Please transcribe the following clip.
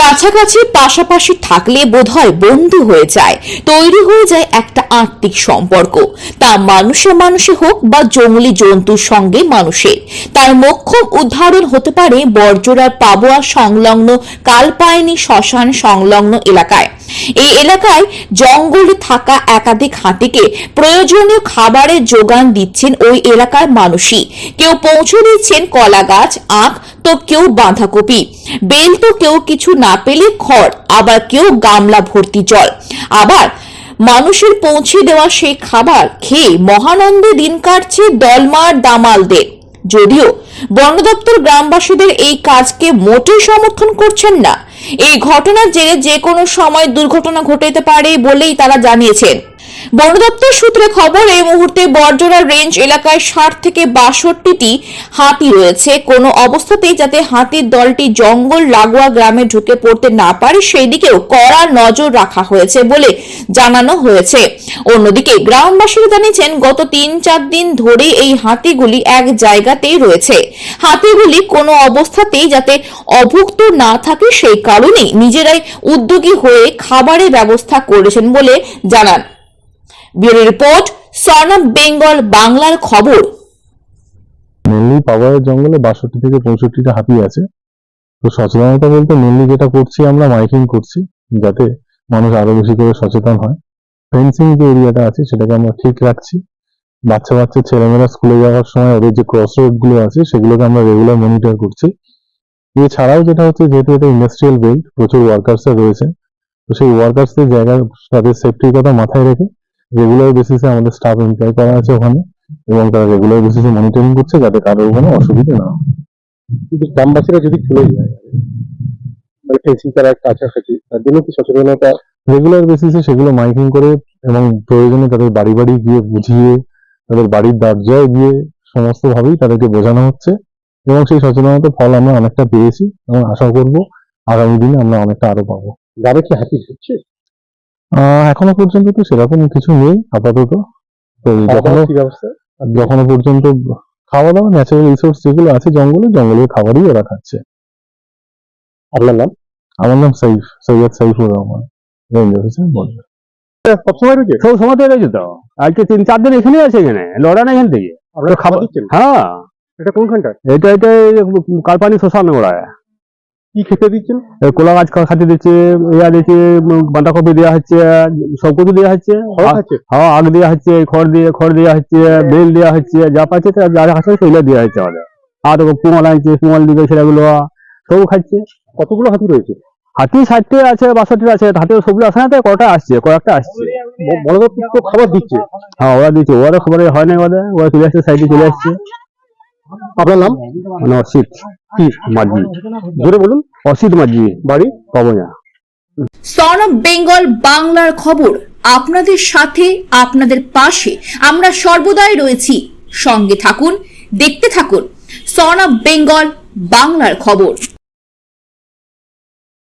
কাছাকাছি পাশাপাশি থাকলে বোধহয় বন্ধু হয়ে যায়, তৈরি হয়ে যায় একটা আত্মিক সম্পর্ক। তা মানুষে মানুষে হোক বা জঙ্গলি জন্তুর সঙ্গে মানুষের। তার মোক্ষম উদাহরণ হতে পারে বর্জরার পাবোয়া সংলগ্ন কালপায়নি শ্মশান সংলগ্ন এলাকায়। এই এলাকায় জঙ্গলে থাকা একাধিক হাতিকে প্রয়োজনীয় খাবারের যোগান দিচ্ছেন ওই এলাকার মানুষই। কেউ পৌঁছে দিচ্ছেন কলা গাছ, আখ, তো কেউ বাঁধাকপি। বেল তো কেউ কিছু না পেলে খড়, আবার কেউ গামলা ভর্তি জল। আবার মানুষের পৌঁছে দেওয়া সেই খাবার খেয়ে মহানন্দে দিন কাটছে দলমার দামালদের। যদিও বন দপ্তর গ্রামবাসীদের এই কাজকে মোটেই সমর্থন করছেন না। এই ঘটনার জেরে যে কোনো সময় দুর্ঘটনা ঘটে পারে বলেই তারা জানিয়েছেন। বন দপ্তর সূত্রে খবর, এই মুহূর্তে বর্জরা রেঞ্জ এলাকায় ষাট থেকে বাষট্টিটি হাতি রয়েছে। কোনো অবস্থাতেই যাতে হাতির দলটি জঙ্গল লাগোয়া গ্রামে ঢুকে পড়তে না পারে সেই দিকেও কড়া নজর রাখা হয়েছে বলে জানানো হয়েছে। অন্যদিকে গ্রামবাসীরা জানিয়েছেন, গত তিন চার দিন ধরে এই হাতিগুলি এক জায়গাতেই রয়েছে। হাতিগুলি কোনো অবস্থাতেই যাতে অভুক্ত না থাকে, সেই কারণেই নিজেরাই উদ্যোগী হয়ে খাবারের ব্যবস্থা করেছেন বলে জানান। ব্যুরো রিপোর্ট অফ বেঙ্গল, বাংলার খবর। মেনলি পাওয়ারের জঙ্গলে বাষট্টি থেকে পঁয়ষট্টিটা হাতি আছে। তো সচেতনতা বলতে মেনলি যেটা করছি আমরা, মাইকিং করছি, যাতে মানুষ আরও বেশি করে সচেতন হয়। ফেন্সিং যে এরিয়াটা আছে, সেটাকে আমরা ঠিক রাখছি। বাচ্চা বাচ্চা ছেলেমেয়েরা স্কুলে যাওয়ার সময় ওদের যে ক্রস রোডগুলো আছে, সেগুলোকে আমরা রেগুলার মনিটর করছি। এছাড়াও যেটা হচ্ছে, যেহেতু এটা ইন্ডাস্ট্রিয়াল বেল্ট প্রচুর ওয়ার্কার্সরা রয়েছে, তো সেই ওয়ার্কার্সদের জায়গা তাদের সেফটির কথা মাথায় রেখে রেগুলার বেসিসে আমাদের স্টাফ এমপ্লয় করা আছে ওখানে এবং তারা রেগুলার বেসিসে মনিটরিং করছে যাতে কারোর কোনো অসুবিধা না হয়। কিন্তু গ্রামবাসীরা যদি চলে যায় মানে তারা কাছাকাছি তার জন্য কি সচেতনতা? রেগুলার বেসিসে সেগুলো মাইকিং করে এবং প্রয়োজনে তাদের বাড়ি বাড়ি গিয়ে বুঝিয়ে তাদের বাড়ির দরজায় গিয়ে সমস্ত ভাবেই তাদেরকে বোঝানো হচ্ছে এবং সেই সচেতনতার ফল আমরা অনেকটা পেয়েছি এবং আশা করব আগামী দিনে আমরা অনেকটা আরও পাবো। গ্রামে কি হাতি আহ, এখনও পর্যন্ত তো সেরকম কিছু নেই আপাতত। তো যখনও পর্যন্ত খাওয়া দাওয়া ন্যাচারাল রিসোর্স যেগুলো আছে জঙ্গলে জঙ্গলের খাবারই ওরা খাচ্ছে। আপনার নাম? আমার নাম সাইফ সৈয়দ সাইফুর রহমান। রেঞ্জ অফিসার বলবে সবসময় রয়েছে? সব সময় তো রয়েছে তো। আজকে তিন চার দিন এখানেই আছে এখানে এখান থেকে। আপনারা খাবার দিচ্ছেন? হ্যাঁ। এটা কোনখানটা এটা এটা কালপানি শ্মশানে ওরা কি খেতে দিচ্ছেন? কোলা গাছ খাতে দিচ্ছে ইয়া দিচ্ছে বাঁধাকপি দেওয়া হচ্ছে সব কিছু দেওয়া হচ্ছে হ্যাঁ আগ দেওয়া হচ্ছে খড় দিয়ে খড় দেওয়া হচ্ছে বেল দেওয়া হচ্ছে যা পাচ্ছে খাচ্ছে সেগুলো দেওয়া হচ্ছে আমাদের। আর দিবে সেগুলো সব খাচ্ছে। কতগুলো হাতি রয়েছে? হাতি ষাটটি আছে বাষট্টি আছে হাতে সবগুলো আসে না তো কটা আসছে কয়েকটা আসছে। ব- বন দপ্তর তো খাবার দিচ্ছে। হ্যাঁ ওরা দিচ্ছে ওরা খবরে হয় না ওদের ওরা চলে আসছে সাইডে চলে আসছে। আপনার নাম? মানে অসিত মাঝি? জোরে বলুন অসিত মাঝি, বাড়ি পাবনা। সন অফ বেঙ্গল বাংলার খবর। আপনাদের সাথে, আপনাদের পাশে আমরা সর্বদাই রয়েছি। সঙ্গে থাকুন, দেখতে থাকুন। সন অফ বেঙ্গল বাংলার খবর।